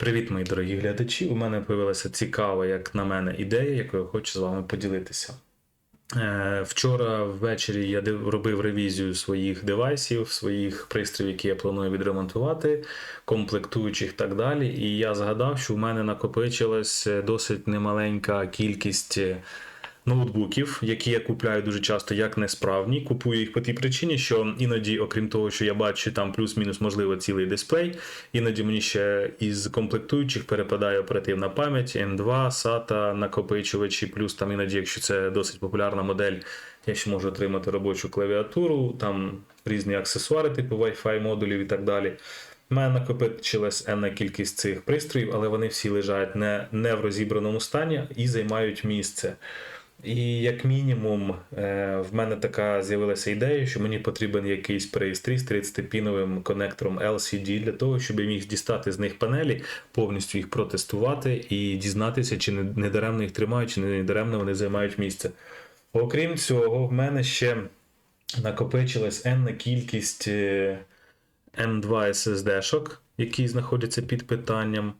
Привіт, мої дорогі глядачі! У мене появилася цікава, як на мене, ідея, якою хочу з вами поділитися. Е, Вчора ввечері я робив ревізію своїх девайсів, своїх пристроїв, які я планую відремонтувати, комплектуючих і так далі. І я згадав, що в мене накопичилась е, досить немаленька кількість е, ноутбуків, які я купляю дуже часто як несправні. Купую їх по тій причині, що іноді, окрім того, що я бачу там плюс-мінус, можливо, цілий дисплей, іноді мені ще із комплектуючих перепадає оперативна пам'ять, M2, SATA, накопичувачі, плюс там іноді, якщо це досить популярна модель, я ще можу отримати робочу клавіатуру, там різні аксесуари, типу Wi-Fi модулів і так далі. У мене накопичилась енна кількість цих пристроїв, але вони всі лежать не, не в розібраному стані і займають місце. І як мінімум, е, в мене така з'явилася ідея, що мені потрібен якийсь пристрій з 30-піновим конектором LCD для того, щоб я міг дістати з них панелі, повністю їх протестувати і дізнатися, чи не даремно їх тримають, чи не даремно вони займають місце. Окрім цього, в мене ще накопичилась енна кількість е, M2 SSD-шок, які знаходяться під питанням.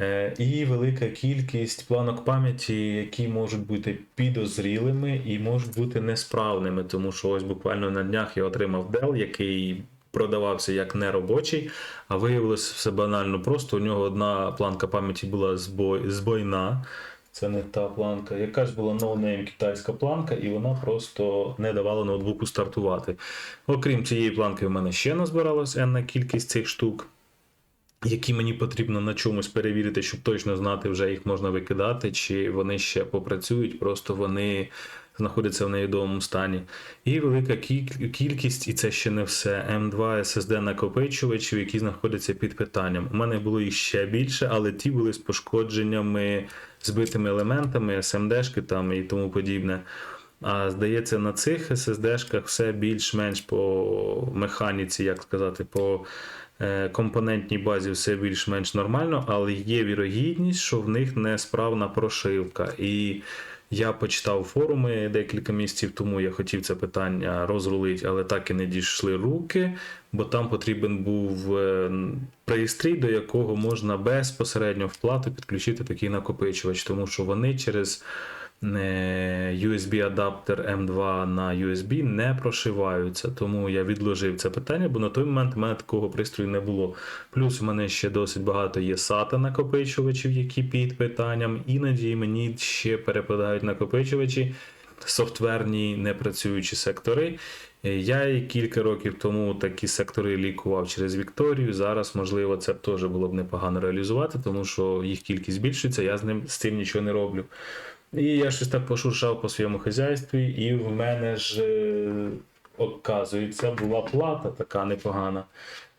Е, І велика кількість планок пам'яті, які можуть бути підозрілими і можуть бути несправними, тому що ось буквально на днях я отримав Dell, який продавався як неробочий, а виявилося все банально просто. У нього одна планка пам'яті була збой, збойна. Це не та планка. Якась була ноунейм китайська планка, і вона просто не давала ноутбуку стартувати. Окрім цієї планки, в мене ще назбиралась енна кількість цих штук які мені потрібно на чомусь перевірити, щоб точно знати, вже їх можна викидати, чи вони ще попрацюють, просто вони знаходяться в невідомому стані. І велика кількість, і це ще не все. М2 SSD накопичувачів, які знаходяться під питанням. У мене було їх ще більше, але ті були з пошкодженнями, збитими елементами, SMD-шки там і тому подібне. А здається, на цих SSD-шках все більш-менш по механіці, як сказати, по компонентній базі все більш-менш нормально, але є вірогідність, що в них несправна прошивка. І я почитав форуми декілька місяців тому. Я хотів це питання розрулити, але так і не дійшли руки, бо там потрібен був е, пристрій, до якого можна безпосередньо в плату підключити такий накопичувач, тому що вони через е, USB-адаптер M2 на USB не прошиваються. Тому я відложив це питання, бо на той момент у мене такого пристрою не було. Плюс у мене ще досить багато є SATA накопичувачів, які під питанням. Іноді мені ще перепадають накопичувачі. Софтверні непрацюючі сектори. Е, Я кілька років тому такі сектори лікував через Вікторію. Зараз, можливо, це теж було б непогано реалізувати, тому що їх кількість збільшується, я з ним з цим нічого не роблю. І я щось так пошуршав по своєму хазяйстві, і в мене ж, е, оказується, була плата така непогана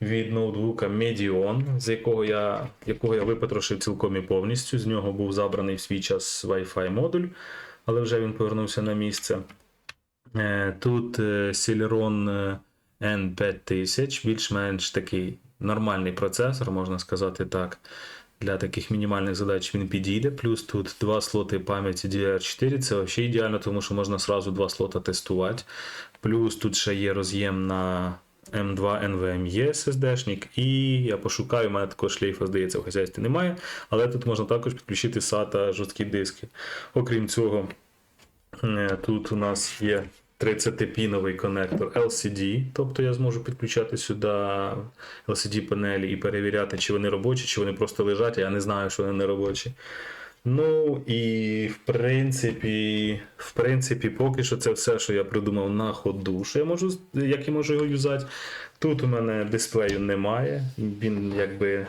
від ноутбука Medion, з якого я, якого я випотрошив цілком і повністю. З нього був забраний в свій час Wi-Fi модуль, але вже він повернувся на місце. Е, Тут е, Celeron е, N5000, більш-менш такий нормальний процесор, можна сказати так. Для таких мінімальних задач він підійде. Плюс тут два слоти пам'яті DDR4. Це взагалі ідеально, тому що можна сразу два слота тестувати. Плюс тут ще є роз'єм на M2 NVMe SSD-шник. І я пошукаю, у мене такого шлейфа, здається, в хазяйстві немає. Але тут можна також підключити SATA жорсткі диски. Окрім цього, Е, Тут у нас є 30-піновий конектор LCD, тобто я зможу підключати сюди LCD-панелі і перевіряти, чи вони робочі, чи вони просто лежать, я не знаю, що вони не робочі. Ну і в принципі, в принципі, поки що це все, що я придумав на ходу, що я можу, як я можу його юзати. Тут у мене дисплею немає, він якби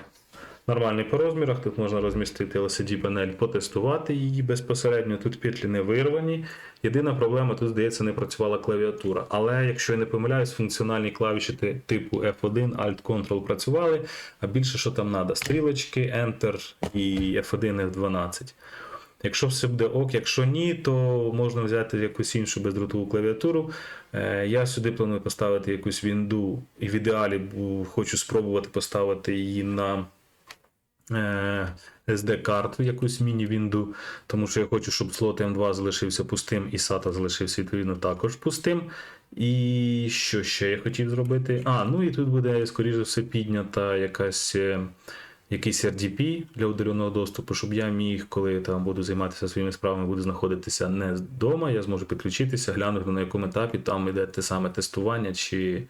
нормальний по розмірах. Тут можна розмістити LCD-панель, потестувати її безпосередньо. Тут петлі не вирвані. Єдина проблема тут, здається, не працювала клавіатура. Але якщо я не помиляюсь, функціональні клавіші типу F1, Alt, Ctrl працювали, а більше що там треба? Стрілочки, Enter і F1, F12. Якщо все буде ок, якщо ні, то можна взяти якусь іншу бездротову клавіатуру. Е, Я сюди планую поставити якусь вінду, і в ідеалі хочу спробувати поставити її на SD-карту, якусь міні-вінду, тому що я хочу, щоб слот M2 залишився пустим і SATA залишився відповідно також пустим. І що ще я хотів зробити? А, ну і тут буде, скоріше все, піднята якась е, якийсь RDP для удаленого доступу, щоб я міг, коли там буду займатися своїми справами, буду знаходитися не вдома, я зможу підключитися, глянути на якому етапі там іде те саме тестування чи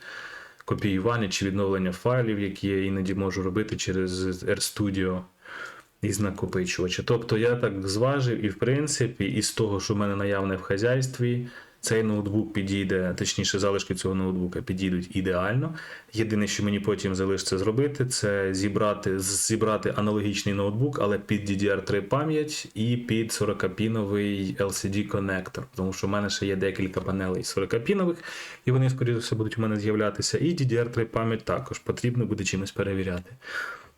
копіювання, чи відновлення файлів, які я іноді можу робити через RStudio із накопичувача. Тобто я так зважив, і в принципі, із того, що в мене наявне в хазяйстві, цей ноутбук підійде, точніше, залишки цього ноутбука підійдуть ідеально. Єдине, що мені потім залишиться зробити, це зібрати, зібрати аналогічний ноутбук, але під DDR3 пам'ять і під 40-піновий LCD коннектор. Тому що в мене ще є декілька панелей 40-пінових, і вони, скоріше все, будуть у мене з'являтися. І DDR3 пам'ять також потрібно буде чимось перевіряти.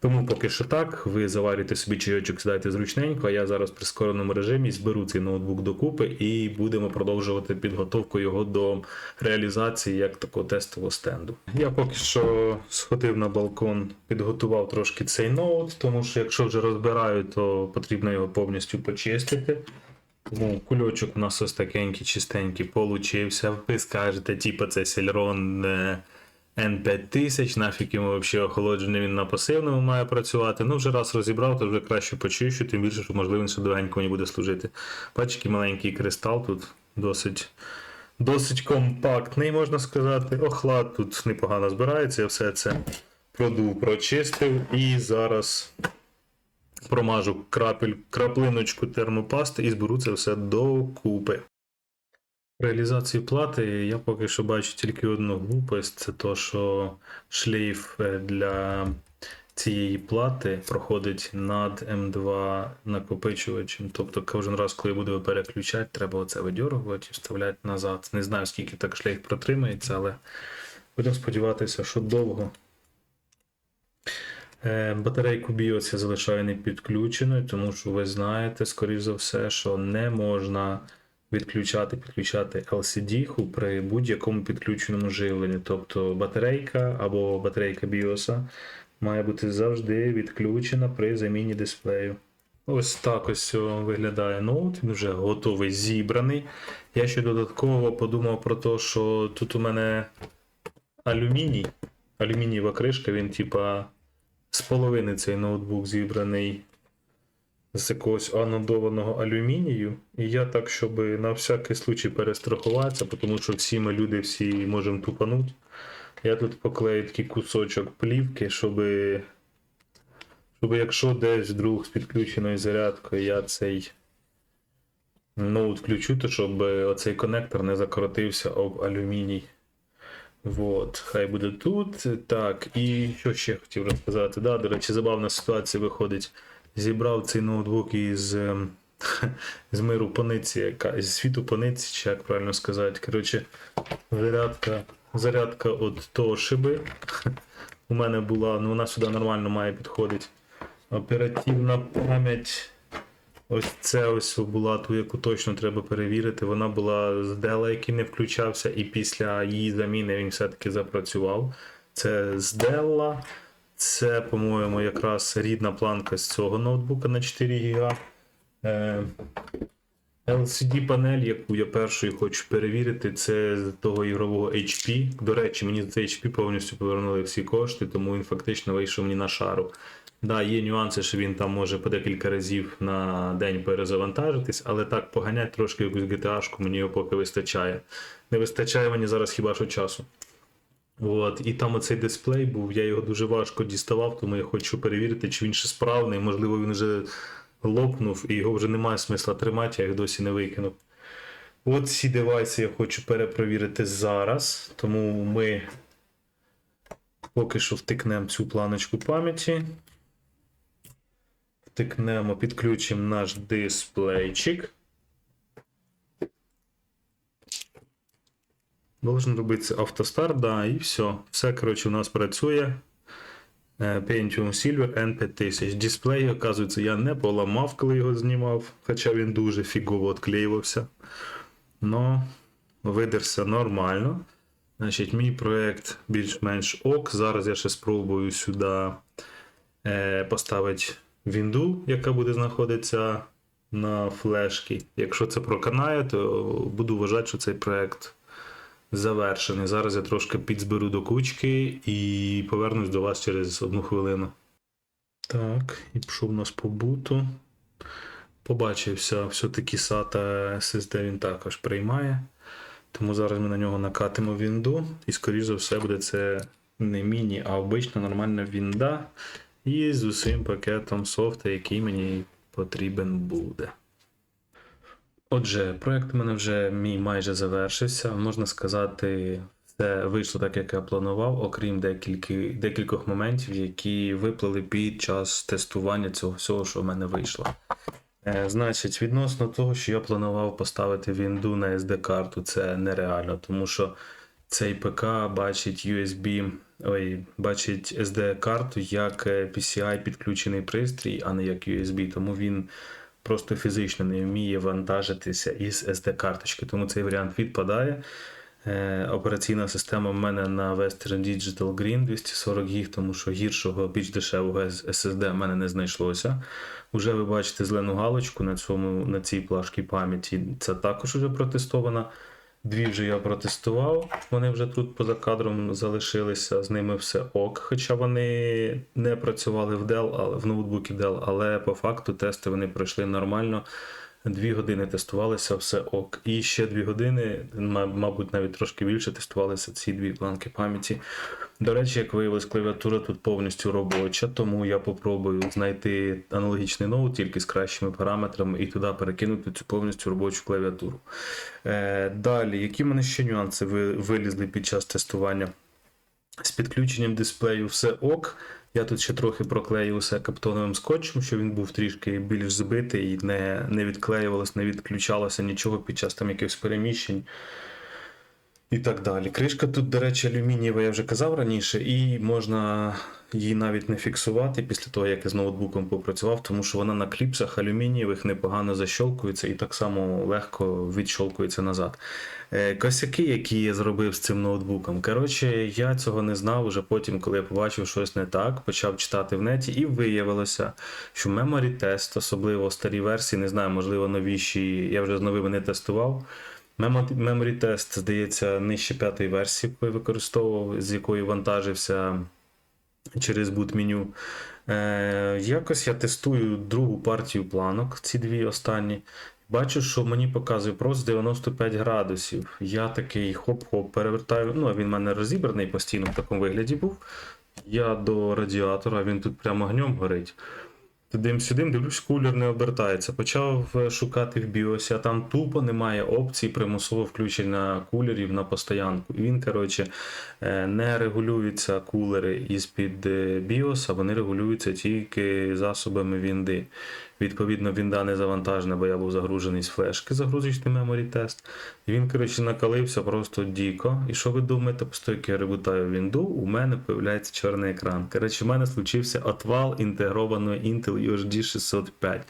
Тому поки що так, ви заварюєте собі чайочок, сідайте зручненько, а я зараз в прискореному режимі зберу цей ноутбук докупи і будемо продовжувати підготовку його до реалізації як такого тестового стенду. Я поки що сходив на балкон, підготував трошки цей ноут, тому що якщо вже розбираю, то потрібно його повністю почистити. Тому кульочок у нас ось такенький, чистенький, получився. Ви скажете, типу, це Celeron е, N5000, нафіг йому взагалі охолоджений, він на пасивному має працювати. Ну, вже раз розібрав, то вже краще почищу, тим більше, що можливо він довгенько мені буде служити. Бачите, який маленький кристал тут досить. Досить компактний, можна сказати. Охлад тут непогано збирається, я все це продув, прочистив і зараз промажу крапель, краплиночку термопасти і зберу це все докупи. Реалізації плати я поки що бачу тільки одну глупость, це то, що шлейф е, для цієї плати проходить над М2 накопичувачем. Тобто кожен раз, коли я буду переключати, треба оце видьоргувати і вставляти назад. Не знаю, скільки так шлейф протримається, але будемо сподіватися, що довго. Е, Батарейку BIOS я залишаю не підключеною, тому що ви знаєте, скоріш за все, що не можна відключати, підключати LCD при будь-якому підключеному живленні. Тобто батарейка або батарейка BIOS має бути завжди відключена при заміні дисплею. Ось так ось виглядає ноут, він вже готовий, зібраний. Я ще додатково подумав про те, що тут у мене алюміній, алюмінієва кришка, він типа з половини цей ноутбук зібраний з якогось анодованого алюмінію. І я так, щоб на всякий случай перестрахуватися, тому що всі ми люди всі можемо тупануть. Я тут поклею такий кусочок плівки, щоб, щоб якщо десь вдруг з підключеною зарядкою я цей ноут включу, то щоб оцей коннектор не закоротився об алюміній. Вот, хай буде тут. Так, і що ще хотів розказати? Да, до речі, забавна ситуація виходить. Зібрав цей ноутбук із, ем, з миру пониці, яка з світу пониці, чи як правильно сказати. Коротше, зарядка, зарядка от того шиби. У мене була, ну вона сюди нормально має підходити. Оперативна пам'ять. Ось це ось була ту, яку точно треба перевірити. Вона була з Dell, який не включався, і після її заміни він все-таки запрацював. Це з Dell. Це, по-моєму, якраз рідна планка з цього ноутбука на 4 ГБ. Е, LCD-панель, яку я першою хочу перевірити, це з того ігрового HP. До речі, мені за HP повністю повернули всі кошти, тому він фактично вийшов мені на шару. Да, є нюанси, що він там може по декілька разів на день перезавантажитись, але так поганять трошки якусь GTA-шку, мені його поки вистачає. Не вистачає мені зараз хіба що часу. От, і там оцей дисплей був, я його дуже важко діставав, тому я хочу перевірити, чи він ще справний, можливо, він вже лопнув і його вже немає смисла тримати, я їх досі не викинув. От ці девайси я хочу перепровірити зараз, тому ми поки що втикнемо цю планочку пам'яті. Втикнемо, підключимо наш дисплейчик. Должен робитися автостарт, да, і все. Все, коротше, у нас працює. Е, Pentium Silver N5000. Дисплей, оказується, я не поламав, коли його знімав, хоча він дуже фігово відклеювався. Но видерся нормально. Значить, мій проект більш-менш ок. Зараз я ще спробую сюди е, поставити вінду, яка буде знаходитися на флешці. Якщо це проканає, то буду вважати, що цей проект завершений. Зараз я трошки підзберу до кучки і повернусь до вас через одну хвилину. Так, і пішов у нас по буту. Побачився, все-таки SATA SSD він також приймає. Тому зараз ми на нього накатимо вінду. І, скоріш за все, буде це не міні, а обична нормальна вінда. І з усім пакетом софту, який мені потрібен буде. Отже, проект у мене вже мій майже завершився. Можна сказати, все вийшло так, як я планував, окрім декілька, декількох моментів, які виплили під час тестування цього всього, що в мене вийшло. Е, Значить, відносно того, що я планував поставити Вінду на SD-карту, це нереально, тому що цей ПК бачить USB, ой, бачить SD-карту як е, PCI підключений пристрій, а не як USB, тому він просто фізично не вміє вантажитися із SD-карточки, тому цей варіант відпадає. Е, Операційна система в мене на Western Digital Green 240 гіг, тому що гіршого, більш дешевого SSD в мене не знайшлося. Уже ви бачите зелену галочку на, цьому, на цій плашці пам'яті. Це також вже протестовано. Дві вже я протестував, вони вже тут поза кадром залишилися, з ними все ок. Хоча вони не працювали в Dell, але в ноутбуці Dell, але по факту тести вони пройшли нормально. Дві години тестувалися, все ок. І ще дві години, мабуть, навіть трошки більше тестувалися ці дві планки пам'яті. До речі, як виявилось, клавіатура тут повністю робоча, тому я попробую знайти аналогічний ноут тільки з кращими параметрами і туди перекинути цю повністю робочу клавіатуру. Е, далі, які в мене ще нюанси ви- вилізли під час тестування? З підключенням дисплею все ок. Я тут ще трохи проклею усе каптоновим скотчем, щоб він був трішки більш збитий, не, не відклеювалося, не відключалося нічого під час там якихось переміщень. І так далі. Кришка тут, до речі, алюмінієва, я вже казав раніше, і можна її навіть не фіксувати після того, як я з ноутбуком попрацював, тому що вона на кліпсах алюмінієвих непогано защолкується і так само легко відщолкується назад. Е, Косяки, які я зробив з цим ноутбуком. Коротше, я цього не знав уже потім, коли я побачив щось не так, почав читати в неті, і виявилося, що memory тест, особливо старі версії, не знаю, можливо, новіші, я вже з новими не тестував. Memo- Memory Test, здається, нижче п'ятої версії, використовував, з якою вантажився через boot меню. Е, якось я тестую другу партію планок, ці дві останні. Бачу, що мені показує просто 95 градусів. Я такий хоп-хоп перевертаю. Ну, він в мене розібраний постійно в такому вигляді був. Я до радіатора, він тут прямо огнем горить. Тудим-сюдим, дивлюсь, кулер не обертається. Почав е, шукати в біосі, а там тупо немає опцій примусового включення кулерів на постоянку. Він, коротше, е, не регулюються кулери із-під е, біоса, вони регулюються тільки засобами вінди. Відповідно, вінда не завантажена, бо я був загружений з флешки, загрузочний memory тест. І він, коротше, накалився просто діко. І що ви думаєте, постійки я ребутаю вінду, у мене появляється чорний екран. Коротше, у мене случився отвал інтегрованої Intel UHD 605.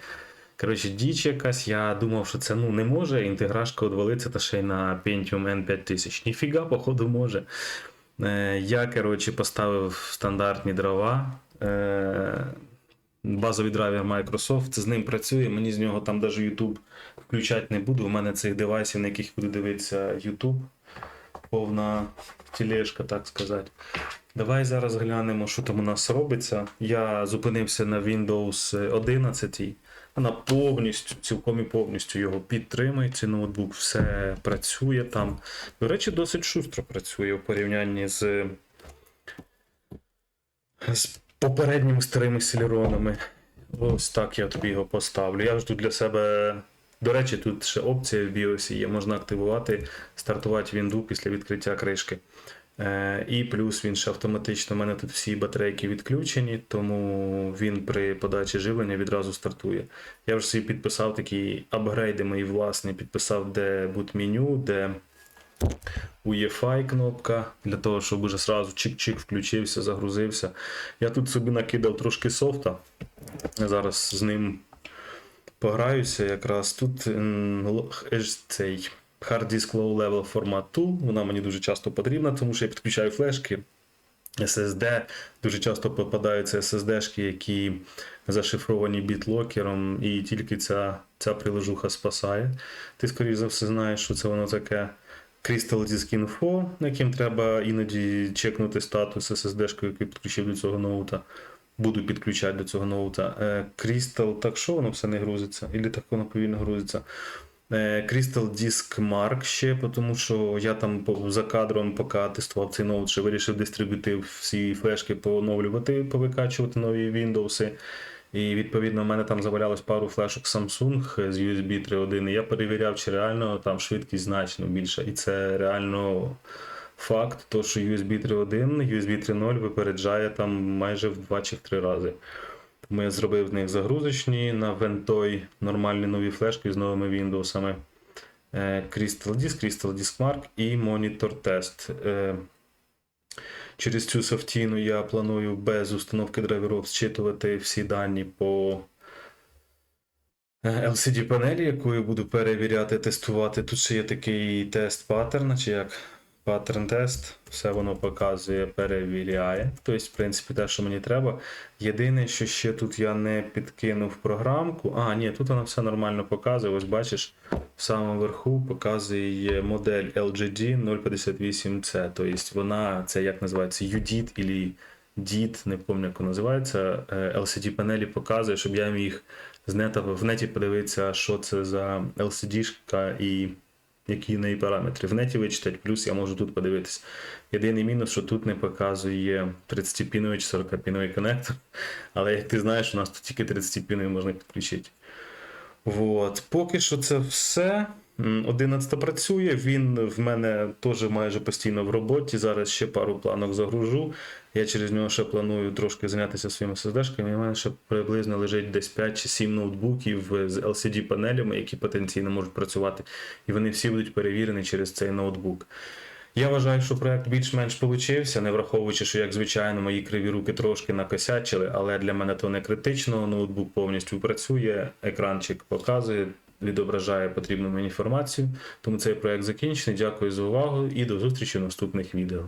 Коротше, діч якась, я думав, що це ну не може інтеграшка відвалиться та ще й на Pentium N5000. Ніфіга, походу, може. Е, я, коротше, поставив стандартні дрова. Е, базовий драйвер Microsoft, з ним працює, мені з нього там навіть YouTube включати не буду. У мене цих девайсів, на яких буду дивитися YouTube. Повна тележка, так сказати. Давай зараз глянемо, що там у нас робиться. Я зупинився на Windows 11. Вона повністю, цілком і повністю його підтримує. Цей ноутбук все працює там. До речі, досить шустро працює в порівнянні з, з попередніми старими селеронами. Ось так я тобі його поставлю. Я ж тут для себе. До речі, тут ще опція в BIOS є. Можна активувати, стартувати вінду після відкриття кришки. Е, і плюс він ще автоматично. У мене тут всі батарейки відключені, тому він при подачі живлення відразу стартує. Я вже собі підписав такі апгрейди мої власні, підписав, де boot меню, де UEFI кнопка, для того, щоб уже сразу чик-чик включився, загрузився. Я тут собі накидав трошки софта. Зараз з ним пограюся. Якраз тут е, цей Hard Disk Low Level формат Tool. Вона мені дуже часто потрібна, тому що я підключаю флешки. SSD. Дуже часто попадаються SSD-шки, які зашифровані бітлокером, і тільки ця, ця приложуха спасає. Ти, скоріш за все, знаєш, що це воно таке. Crystal Disk Info, яким треба іноді чекнути статус SSD-шки, який підключив до цього ноута. буду підключати до цього ноута. Е, Crystal, так що воно все не грузиться? Ілі так воно повільно грузиться. Е, Crystal Disk Mark ще, тому що я там за кадром, поки тестував цей ноут, ще вирішив дистриб'ютив всі флешки поновлювати, повикачувати нові Windows. І відповідно в мене там завалялось пару флешок Samsung з USB 3.1. І я перевіряв, чи реально там швидкість значно більша. І це реально факт, то що USB 3.1, USB 3.0 випереджає там майже в 2 чи в 3 рази. Тому я зробив з них загрузочні на Ventoy нормальні нові флешки з новими Windows. Е, Crystal Disk, Crystal Disk Mark і Monitor Test. Через цю софтіну я планую без установки драйверів зчитувати всі дані по е, LCD панелі, яку я буду перевіряти, тестувати. Тут ще є такий тест паттерна, чи як паттерн тест. Все воно показує, перевіряє. Тобто, в принципі, те, що мені треба. Єдине, що ще тут я не підкинув програмку. А, ні, тут воно все нормально показує. Ось бачиш, в самому верху показує модель LGD 058C. Тобто вона, це як називається, UDIT или DIT, не пам'ятаю, як вона називається. Е, LCD панелі показує, щоб я міг з нета, в неті подивитися, що це за LCD-шка і які неї параметри. В неті вичитати, плюс я можу тут подивитись. Єдиний мінус, що тут не показує 30-піновий чи 40-піновий коннектор. Але як ти знаєш, у нас тут тільки 30-піновий можна підключити. Вот. Поки що це все. М, 11 працює, він в мене теж майже постійно в роботі. Зараз ще пару планок загружу. Я через нього ще планую трошки зайнятися своїми SSD-шками. У мене ще приблизно лежить десь 5 чи 7 ноутбуків з LCD-панелями, які потенційно можуть працювати. І вони всі будуть перевірені через цей ноутбук. Я вважаю, що проект більш-менш получився, не враховуючи, що, як звичайно, мої криві руки трошки накосячили, але для мене то не критично. Ноутбук повністю працює, екранчик показує, відображає потрібну мені інформацію. Тому цей проект закінчений. Дякую за увагу і до зустрічі в наступних відео.